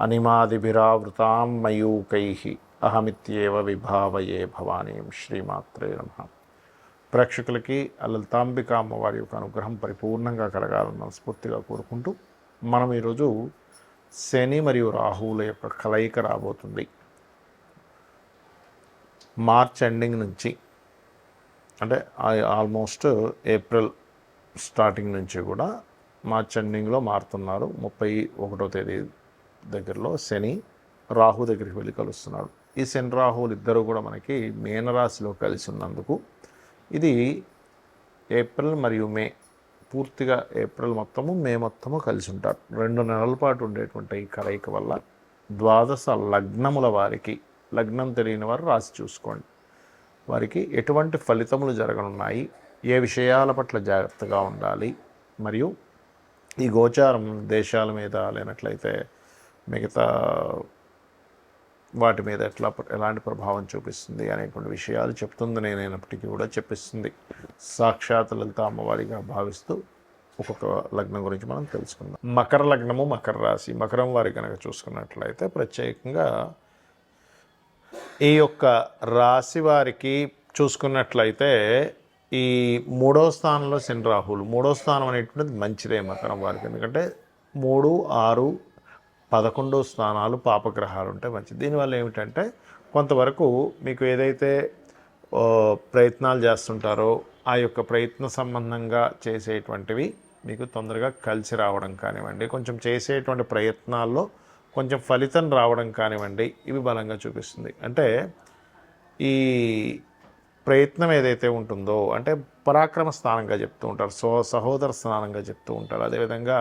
అనిమాదిభిరావృతాం మయూకై అహమిత్యేవ విభావయే భవానీం శ్రీమాత్రే నమ. ప్రేక్షకులకి ఆ లలితాంబిక అమ్మవారి యొక్క అనుగ్రహం పరిపూర్ణంగా కలగాలని మనస్ఫూర్తిగా కోరుకుంటూ మనం ఈరోజు శని మరియు రాహువుల యొక్క కలయిక రాబోతుంది. మార్చ్ ఎండింగ్ నుంచి అంటే ఆల్మోస్ట్ ఏప్రిల్ స్టార్టింగ్ నుంచి కూడా మార్చ్ ఎండింగ్లో మారుతున్నారు. ముప్పై ఒకటో తేదీ దగ్గరలో శని రాహు దగ్గరికి వెళ్ళి కలుస్తున్నాడు. ఈ శని రాహువులు ఇద్దరు కూడా మనకి మీనరాశిలో కలిసి ఉన్నందుకు ఇది ఏప్రిల్ మరియు మే పూర్తిగా ఏప్రిల్ మొత్తము మే మొత్తము కలిసి ఉంటారు. రెండు నెలల పాటు ఉండేటువంటి ఈ కలయిక వల్ల ద్వాదశ లగ్నముల వారికి లగ్నం తెలియని వారు రాసి చూసుకోండి. వారికి ఎటువంటి ఫలితములు జరగనున్నాయి ఏ విషయాల పట్ల జాగ్రత్తగా ఉండాలి మరియు ఈ గోచారం దేశాల మీద లేనట్లయితే మిగతా వాటి మీద ఎట్లా ఎలాంటి ప్రభావం చూపిస్తుంది అనేటువంటి విషయాలు చెప్తుంది నేనైనప్పటికీ కూడా చెప్పిస్తుంది. సాక్షాత్ లలిత అమ్మవారిగా భావిస్తూ ఒక్కొక్క లగ్నం గురించి మనం తెలుసుకుందాం. మకర లగ్నము మకర రాశి. మకరం వారి కనుక చూసుకున్నట్లయితే ప్రత్యేకంగా ఈ యొక్క రాశి వారికి చూసుకున్నట్లయితే ఈ మూడో స్థానంలో శని రాహులు. మూడో స్థానం అనేటువంటిది మంచిదే మకరం వారికి. ఎందుకంటే మూడు ఆరు పదకొండో స్థానాలు పాపగ్రహాలు ఉంటాయి మంచిది. దీనివల్ల ఏమిటంటే కొంతవరకు మీకు ఏదైతే ప్రయత్నాలు చేస్తుంటారో ఆ యొక్క ప్రయత్న సంబంధంగా చేసేటువంటివి మీకు తొందరగా కలిసి రావడం కానివ్వండి కొంచెం చేసేటువంటి ప్రయత్నాల్లో కొంచెం ఫలితం రావడం కానివ్వండి ఇవి బలంగా చూపిస్తుంది. అంటే ఈ ప్రయత్నం ఏదైతే ఉంటుందో అంటే పరాక్రమ స్థానంగా చెప్తూ ఉంటారు సో సహోదర స్థానంగా చెప్తూ ఉంటారు. అదేవిధంగా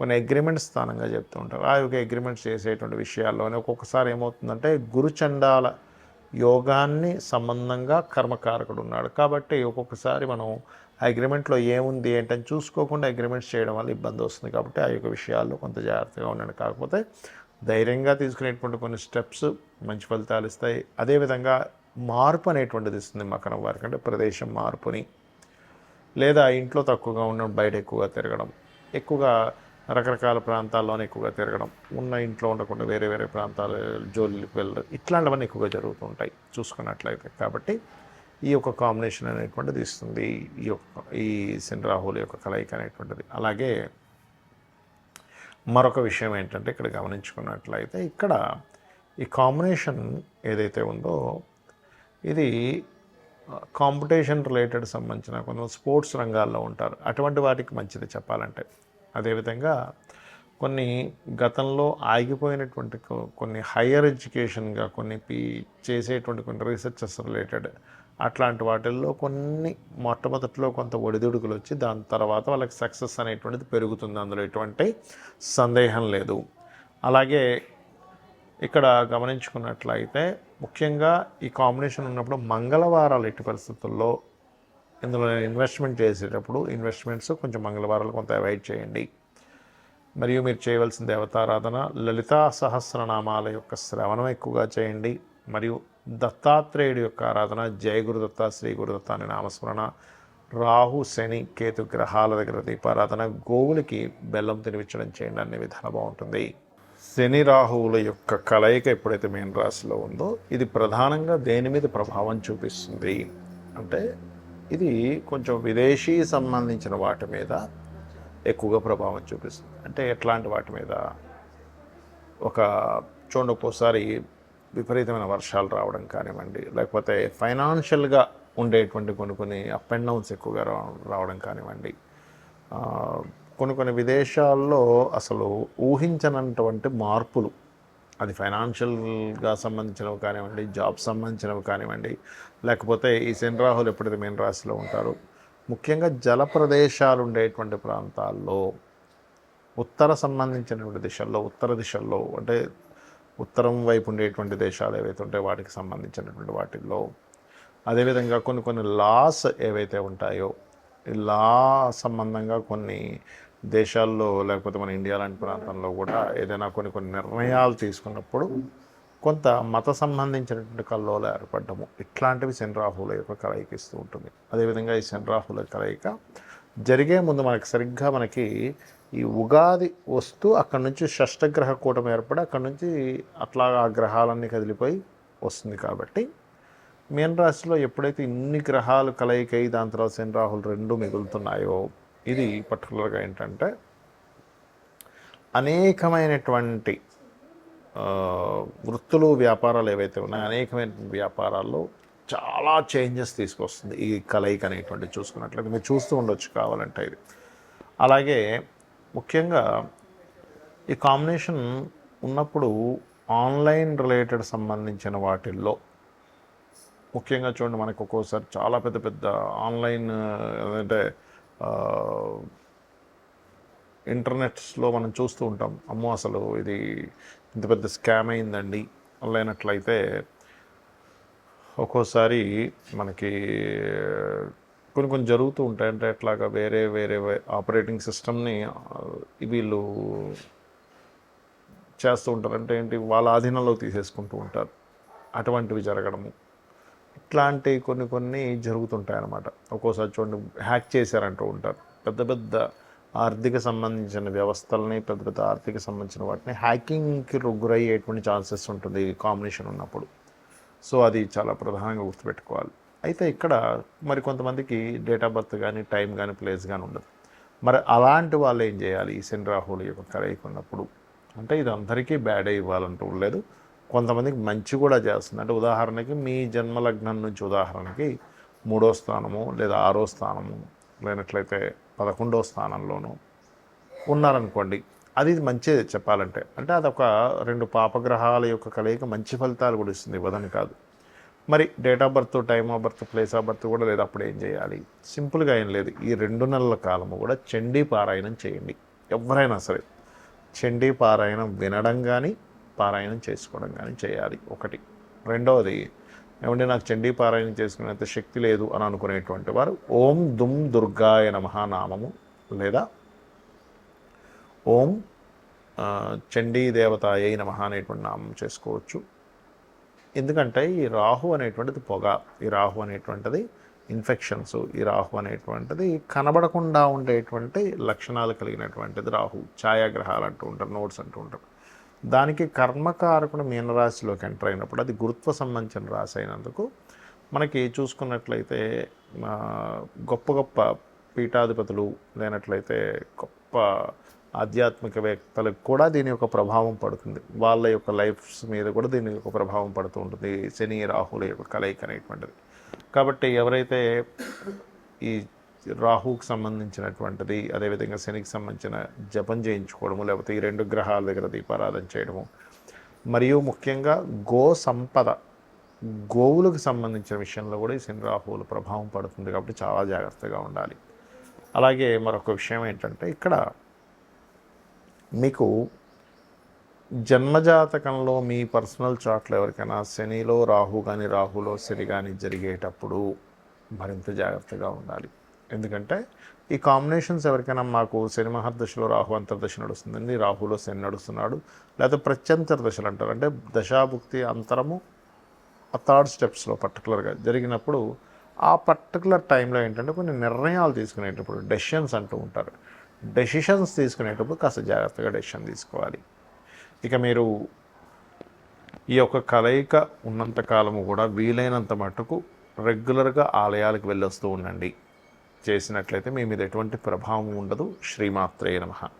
కొన్ని అగ్రిమెంట్ స్థానంగా చెప్తూ ఉంటారు. ఆ యొక్క అగ్రిమెంట్స్ చేసేటువంటి విషయాల్లోనే ఒక్కొక్కసారి ఏమవుతుందంటే గురుచండాల యోగాన్ని సంబంధంగా కర్మకారకుడు ఉన్నాడు. కాబట్టి ఒక్కొక్కసారి మనం అగ్రిమెంట్లో ఏముంది ఏంటని చూసుకోకుండా అగ్రిమెంట్స్ చేయడం వల్ల ఇబ్బంది వస్తుంది. కాబట్టి ఆ యొక్క విషయాల్లో కొంత జాగ్రత్తగా ఉండండి. కాకపోతే ధైర్యంగా తీసుకునేటువంటి కొన్ని స్టెప్స్ మంచి ఫలితాలు ఇస్తాయి. అదేవిధంగా మార్పు అనేటువంటిది ఇస్తుంది మకరం వారికి. అంటే ప్రదేశం మార్పుని లేదా ఇంట్లో తక్కువగా ఉండడం బయట ఎక్కువగా తిరగడం ఎక్కువగా రకరకాల ప్రాంతాల్లోనే ఎక్కువగా తిరగడం ఉన్న ఇంట్లో ఉండకుండా వేరే వేరే ప్రాంతాలు జోలికి వెళ్ళడం ఇట్లాంటివన్నీ ఎక్కువగా జరుగుతుంటాయి చూసుకున్నట్లయితే. కాబట్టి ఈ యొక్క కాంబినేషన్ అనేటువంటిది ఇస్తుంది. ఈ యొక్క ఈ శని రాహుల యొక్క కలయిక అనేటువంటిది. అలాగే మరొక విషయం ఏంటంటే ఇక్కడ గమనించుకున్నట్లయితే ఇక్కడ ఈ కాంబినేషన్ ఏదైతే ఉందో ఇది కాంపిటీషన్ రిలేటెడ్ సంబంధించిన కొంత స్పోర్ట్స్ రంగాల్లో ఉంటారు. అటువంటి వాటికి మంచిది చెప్పాలంటే. అదేవిధంగా కొన్ని గతంలో ఆగిపోయినటువంటి కొన్ని హయ్యర్ ఎడ్యుకేషన్గా కొన్ని పీ చేసేటువంటి కొన్ని రీసెర్చెస్ రిలేటెడ్ అట్లాంటి వాటిల్లో కొన్ని మొట్టమొదటిలో కొంత ఒడిదుడుకులు వచ్చి దాని తర్వాత వాళ్ళకి సక్సెస్ అనేటువంటిది పెరుగుతుంది. అందులో ఎటువంటి సందేహం లేదు. అలాగే ఇక్కడ గమనించుకున్నట్లయితే ముఖ్యంగా ఈ కాంబినేషన్ ఉన్నప్పుడు మంగళవారాలు ఎట్టి పరిస్థితుల్లో ఇందులో ఇన్వెస్ట్మెంట్ చేసేటప్పుడు ఇన్వెస్ట్మెంట్స్ కొంచెం మంగళవారాలు కొంత అవాయిడ్ చేయండి. మరియు మీరు చేయవలసిన దేవతారాధన లలితా సహస్రనామాల యొక్క శ్రవణం ఎక్కువగా చేయండి. మరియు దత్తాత్రేయుడి యొక్క ఆరాధన జయ గురుదత్త శ్రీ గురుదత్త అనే నామస్మరణ రాహు శని కేతు గ్రహాల దగ్గర దీపారాధన గోవులకి బెల్లం తినిపించడం చేయండి. అనే విధానం బాగుంటుంది. శని రాహువుల యొక్క కలయిక ఎప్పుడైతే మేన్ రాశిలో ఉందో ఇది ప్రధానంగా దేని మీద ప్రభావం చూపిస్తుంది? అంటే ఇది కొంచెం విదేశీ సంబంధించిన వాటి మీద ఎక్కువగా ప్రభావం చూపిస్తుంది. అంటే ఎట్లాంటి వాటి మీద? ఒక చూడండి ఒక్కోసారి విపరీతమైన వర్షాలు రావడం కానివ్వండి లేకపోతే ఫైనాన్షియల్గా ఉండేటువంటి కొన్ని కొన్ని అప్ అండ్ డౌన్స్ ఎక్కువగా రా- రావడం కానివ్వండి కొన్ని కొన్ని విదేశాల్లో అసలు ఊహించనటువంటి మార్పులు అది ఫైనాన్షియల్గా సంబంధించినవి కానివ్వండి జాబ్ సంబంధించినవి కానివ్వండి లేకపోతే ఈ శనిరాహులు ఎప్పుడైతే మీన రాశిలో ఉంటారో ముఖ్యంగా జల ప్రదేశాలు ఉండేటువంటి ప్రాంతాల్లో ఉత్తర సంబంధించినటువంటి దిశల్లో ఉత్తర దిశల్లో అంటే ఉత్తరం వైపు ఉండేటువంటి దేశాలు ఏవైతే ఉంటాయో వాటికి సంబంధించినటువంటి వాటిల్లో అదేవిధంగా కొన్ని కొన్ని లాస్ ఏవైతే ఉంటాయో లా సంబంధంగా కొన్ని దేశాల్లో లేకపోతే మన ఇండియా లాంటి ప్రాంతంలో కూడా ఏదైనా కొన్ని కొన్ని నిర్ణయాలు తీసుకున్నప్పుడు కొంత మత సంబంధించినటువంటి కల్లోలు ఏర్పడము ఇట్లాంటివి శని రాహుల యొక్క కలయిక ఇస్తూ ఉంటుంది. అదేవిధంగా ఈ శని రాహుల కలయిక జరిగే ముందు మనకి సరిగ్గా మనకి ఈ ఉగాది వస్తూ అక్కడ నుంచి షష్టగ్రహ కూటమి ఏర్పడి అక్కడ నుంచి అట్లా ఆ గ్రహాలన్నీ కదిలిపోయి వస్తుంది కాబట్టి మీనరాశిలో ఎప్పుడైతే ఇన్ని గ్రహాలు కలయికై దాని తర్వాత సెన్ రాహుల్ రెండు మిగులుతున్నాయో ఇది పర్టికులర్గా ఏంటంటే అనేకమైనటువంటి వృత్తులు వ్యాపారాలు ఏవైతే ఉన్నాయో అనేకమైన వ్యాపారాల్లో చాలా చేంజెస్ తీసుకొస్తుంది ఈ కలయిక అనేటువంటి చూసుకున్నట్లయితే. మీరు చూస్తూ ఉండొచ్చు కావాలంటే ఇది. అలాగే ముఖ్యంగా ఈ కాంబినేషన్ ఉన్నప్పుడు ఆన్లైన్ రిలేటెడ్ సంబంధించిన వాటిల్లో ముఖ్యంగా చూడండి మనకు ఒక్కోసారి చాలా పెద్ద పెద్ద ఆన్లైన్ అంటే ఇంటర్నెట్స్లో మనం చూస్తూ ఉంటాం. అమ్మో అసలు ఇది ఇంత పెద్ద స్కామ్ అయిందండి లేనట్లయితే ఒక్కోసారి మనకి కొన్ని కొన్ని జరుగుతూ ఉంటాయి. అంటే అట్లాగా వేరే వేరే ఆపరేటింగ్ సిస్టమ్ని వీళ్ళు చేస్తూ ఉంటారు. అంటే ఏంటి? వాళ్ళ ఆధీనంలో తీసేసుకుంటూ ఉంటారు. అటువంటివి జరగడము. ఇట్లాంటి కొన్ని కొన్ని జరుగుతుంటాయి అన్నమాట ఒక్కోసారి చూడండి హ్యాక్ చేశారంటూ ఉంటారు. పెద్ద పెద్ద ఆర్థిక సంబంధించిన వ్యవస్థలని పెద్ద పెద్ద ఆర్థిక సంబంధించిన వాటిని హ్యాకింగ్కి గురయ్యేటువంటి ఛాన్సెస్ ఉంటుంది కాంబినేషన్ ఉన్నప్పుడు. సో అది చాలా ప్రధానంగా గుర్తుపెట్టుకోవాలి. అయితే ఇక్కడ మరి కొంతమందికి డేట్ ఆఫ్ బర్త్ కానీ టైం కానీ ప్లేస్ కానీ ఉండదు. మరి అలాంటి వాళ్ళు ఏం చేయాలి? ఈ శని రాహుల యొక్క కలయిక ఉన్నప్పుడు. అంటే ఇది అందరికీ బ్యాడ్ ఇవ్వాలంటూ లేదు. కొంతమందికి మంచి కూడా చేస్తుంది. అంటే ఉదాహరణకి మీ జన్మలగ్నం నుంచి ఉదాహరణకి మూడో స్థానము లేదా ఆరో స్థానము లేనట్లయితే పదకొండో స్థానంలోనూ ఉన్నారనుకోండి అది మంచిది చెప్పాలంటే. అంటే అదొక రెండు పాపగ్రహాల యొక్క కలయిక మంచి ఫలితాలు కూడా ఇస్తుంది ఇవ్వదని కాదు. మరి date of birth time of birth place of birth కూడా లేదు అప్పుడు ఏం చేయాలి? సింపుల్గా ఏం లేదు. ఈ రెండు నెలల కాలము కూడా చండీ పారాయణం చేయండి. ఎవరైనా సరే చండీ పారాయణం వినడం కానీ పారాయణం చేసుకోవడం కానీ చేయాలి. ఒకటి. రెండవది ఏమంటే నాకు చండీ పారాయణం చేసుకునేంత శక్తి లేదు అని అనుకునేటువంటి వారు ఓం దుమ్ దుర్గాయ నమః నామము లేదా ఓం చండీ చండీ అయి నమ అనేటువంటి నామం చేసుకోవచ్చు. ఎందుకంటే ఈ రాహు అనేటువంటిది పొగ ఈ రాహు అనేటువంటిది ఇన్ఫెక్షన్స్ ఈ రాహు అనేటువంటిది కనబడకుండా ఉండేటువంటి లక్షణాలు కలిగినటువంటిది రాహు. ఛాయాగ్రహాలు అంటూ ఉంటారు నోట్స్ అంటూ ఉంటారు. దానికి కర్మకారకుడు మీనరాశిలోకి ఎంటర్ అయినప్పుడు అది గురుత్వ సంబంధించిన రాశి అయినందుకు మనకి చూసుకున్నట్లయితే గొప్ప గొప్ప పీఠాధిపతులు లేనట్లయితే గొప్ప ఆధ్యాత్మికవేత్తలకు కూడా దీని యొక్క ప్రభావం పడుతుంది. వాళ్ళ యొక్క లైఫ్స్ మీద కూడా దీని యొక్క ప్రభావం పడుతూ ఉంటుంది. శని రాహుల యొక్క కలయిక అనేటువంటిది. కాబట్టి ఎవరైతే ఈ రాహుకు సంబంధించినటువంటిది అదేవిధంగా శనికి సంబంధించిన జపం చేయించుకోవడము లేకపోతే ఈ రెండు గ్రహాల దగ్గర దీపారాధన చేయడము. మరియు ముఖ్యంగా గో సంపద గోవులకు సంబంధించిన విషయంలో కూడా ఈ శని రాహువుల ప్రభావం పడుతుంది కాబట్టి చాలా జాగ్రత్తగా ఉండాలి. అలాగే మరొక విషయం ఏంటంటే ఇక్కడ మీకు జన్మజాతకంలో మీ పర్సనల్ చాట్లు ఎవరికైనా శనిలో రాహు కానీ రాహులో శని కానీ జరిగేటప్పుడు మరింత జాగ్రత్తగా ఉండాలి. ఎందుకంటే ఈ కాంబినేషన్స్ ఎవరికైనా మాకు శని మహర్దశలో రాహు అంతర్దశ నడుస్తుందండి. రాహులో శని నడుస్తున్నాడు. లేకపోతే ప్రత్యంతర దశలు అంటారు. అంటే దశాభుక్తి అంతరము ఆ థర్డ్ స్టెప్స్లో పర్టికులర్గా జరిగినప్పుడు ఆ పర్టికులర్ టైంలో ఏంటంటే కొన్ని నిర్ణయాలు తీసుకునేటప్పుడు డెసిషన్స్ అంటూ ఉంటారు. డెసిషన్స్ తీసుకునేటప్పుడు కాస్త జాగ్రత్తగా డెసిషన్ తీసుకోవాలి. ఇక మీరు ఈ యొక్క కలయిక ఉన్నంత కాలము కూడా వీలైనంత మటుకు రెగ్యులర్గా ఆలయాలకు వెళ్ళొస్తూ ఉండండి. చేసినట్లయితే మీ మీద ఎటువంటి ప్రభావం ఉండదు. శ్రీమాత్రే నమః.